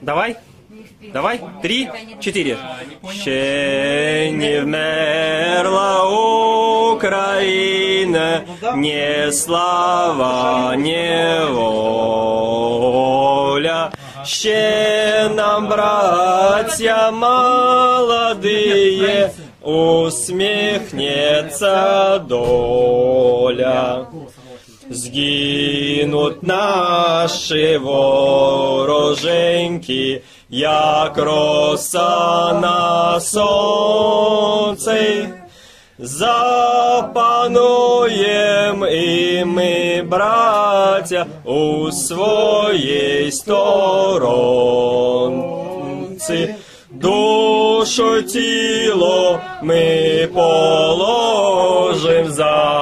Давай. Давай. Три, чотири. Ще не вмерла Україна, не слава, не воля. Ще нам, браття молодые, усміхнеться доля. Згинуть наші вороженьки, як роса на сонці. Запануєм і ми, браття, у своїй сторонці. Душу тіло ми положим за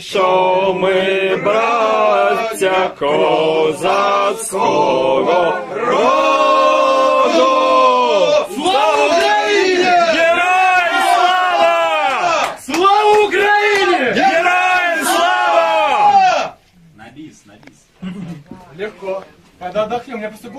що ми браття козацького роду. Слава Україні! Героям слава! Слава Україні! Героям слава! На бис, на бис. Легко. Когда отдохнем, я просто